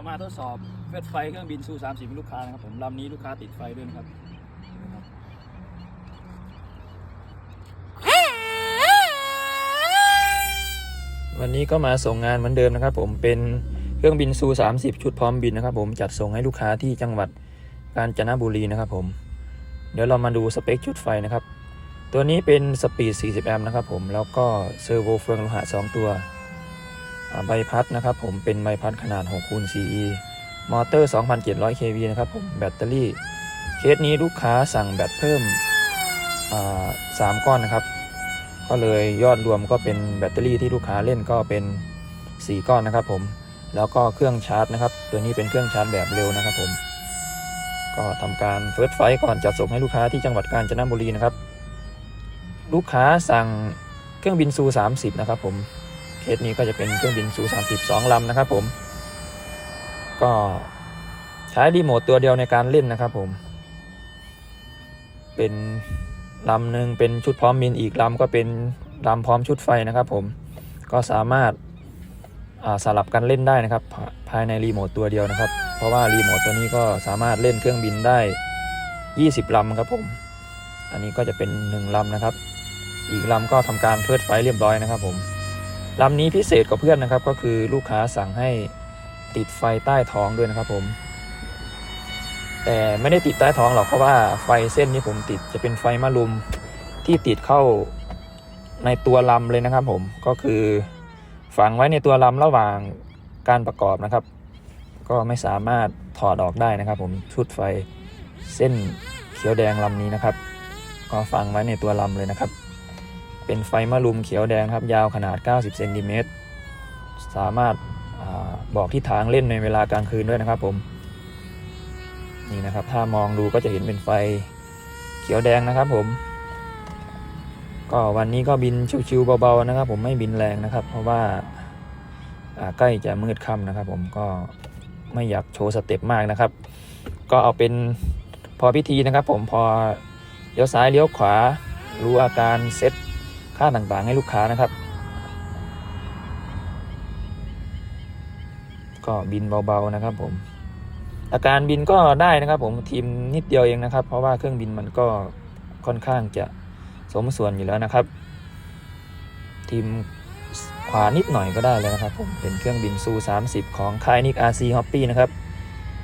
ยวมาทดสอบเฟสไฟเครื่องบินซู30ให้ลูกค้านะครับผมลำนี้ลูกค้าติดไฟด้วยนะครับวันนี้ก็มาส่งงานเหมือนเดิมนะครับ ผมเป็นเครื่องบินซู30 ชุดพร้อมบินนะครับ ผมจัดส่งให้ลูกค้าที่จังหวัดกาญจนบุรีนะครับ ผม เดี๋ยวเรามาดูสเปคชุดไฟนะครับ ตัวนี้เป็นสปีด40แอมป์นะครับ ผมแล้วก็เซอร์โวเฟืองโลหะ2ตัว ใบพัดนะครับผมเป็นใบพัดขนาด6คูณ 4e มอเตอร์ 2,700 kV นะครับผมแบตเตอรี่ เคสนี้ลูกค้าสั่งแบตเพิ่มสามก้อนนะครับ ก็เลยยอดรวมก็เป็นแบตเตอรี่ที่ลูกค้าเล่นก็เป็น 4 ก้อนนะครับผมแล้วก็เครื่องชาร์จนะครับ ตัวนี้เป็นเครื่องชาร์จแบบเร็วนะครับผม ก็ทำการเฟิร์สไฟก่อนจัดส่งให้ลูกค้าที่จังหวัดกาญจนบุรีนะครับ ลูกค้าสั่งเครื่องบินซู 30 นะครับผม เคสนี้ก็จะเป็นเครื่องบินซู32ลำนะครับผม ก็ใช้รีโมทตัวเดียวในการเล่นนะครับผม เป็นลำหนึ่งเป็นชุดพร้อมบินอีกลำก็เป็นลำพร้อมชุดไฟนะครับผม ก็สามารถาสลับกันเล่นได้นะครับภาภายในรีโมทตัวเดียวนะครับ เพราะว่ารีโมทตัวนี้ก็สามารถเล่นเครื่องบินได้ 20ลำครับผม อันนี้ก็จะเป็น 1ลำนะครับ อีกลำก็ทำการเพิดไฟเรียบร้อยนะครับผม ลำนี้พิเศษกว่าเพื่อนนะครับ ก็คือลูกค้าสั่งให้ติดไฟใต้ท้องด้วยนะครับผม แต่ไม่ได้ติดใต้ท้องหรอกเพราะว่าไฟเส้นที่ผมติดจะเป็นไฟมะลุมที่ติดเข้าในตัวลำเลยนะครับ ผมก็คือฝังไว้ในตัวลำระหว่างการประกอบนะครับ ก็ไม่สามารถถอดออกได้นะครับ ผมชุดไฟเส้นเขียวแดงลำนี้นะครับ ก็ฝังไว้ในตัวลำเลยนะครับ เป็นไฟมะลุมเขียวแดงครับ ยาวขนาด 90เซนติเมตรสามารถอาบอกทิศทางเล่นในเวลากลางคืนด้วยนะครับผมนี่นะครับ ถ้ามองดูก็จะเห็นเป็นไฟเขียวแดงนะครับผม ก็วันนี้ก็บินชิวๆเบาๆนะครับ ผมไม่บินแรงนะครับ เพราะว่าอ่าใกล้จะมืดค่ำนะครับ ผมก็ไม่อยากโชว์สเต็ปมากนะครับ ก็เอาเป็นพอพิธีนะครับ ผมพอเลี้ยวซ้ายเลี้ยวขวารู้อาการเซ็ต ค่าต่างๆให้ลูกค้านะครับ ก็บินเบาๆนะครับผมอาการบินก็ได้นะครับ ผมทีมนิดเดียวเองนะครับ เพราะว่าเครื่องบินมันก็ค่อนข้างจะสมส่วนอยู่แล้วนะครับ ทีมขวานิดหน่อยก็ได้เลยนะครับ ผมเป็นเครื่องบินซู 30 ของค่ายนิกอาซีฮอปปี้นะครับ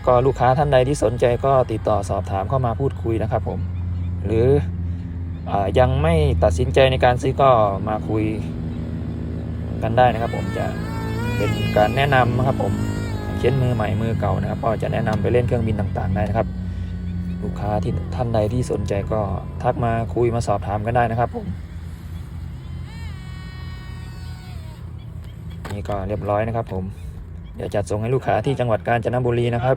ก็ลูกค้าท่านใดที่สนใจก็ติดต่อสอบถามเข้ามาพูดคุยนะครับผม หรือ ยังไม่ตัดสินใจในการซื้อก็มาคุยกันได้นะครับ ผมจะเป็นการแนะนำนะครับผมเช่นมือใหม่มือเก่านะครับ ก็จะแนะนำไปเล่นเครื่องบินต่างๆได้นะครับ ลูกค้าที่ท่านใดที่สนใจก็ทักมาคุยมาสอบถามกันได้นะครับผมนี่ก็เรียบร้อยนะครับ ผมเดี๋ยวจัดส่งให้ลูกค้าที่จังหวัดกาญจนบุรีนะครับ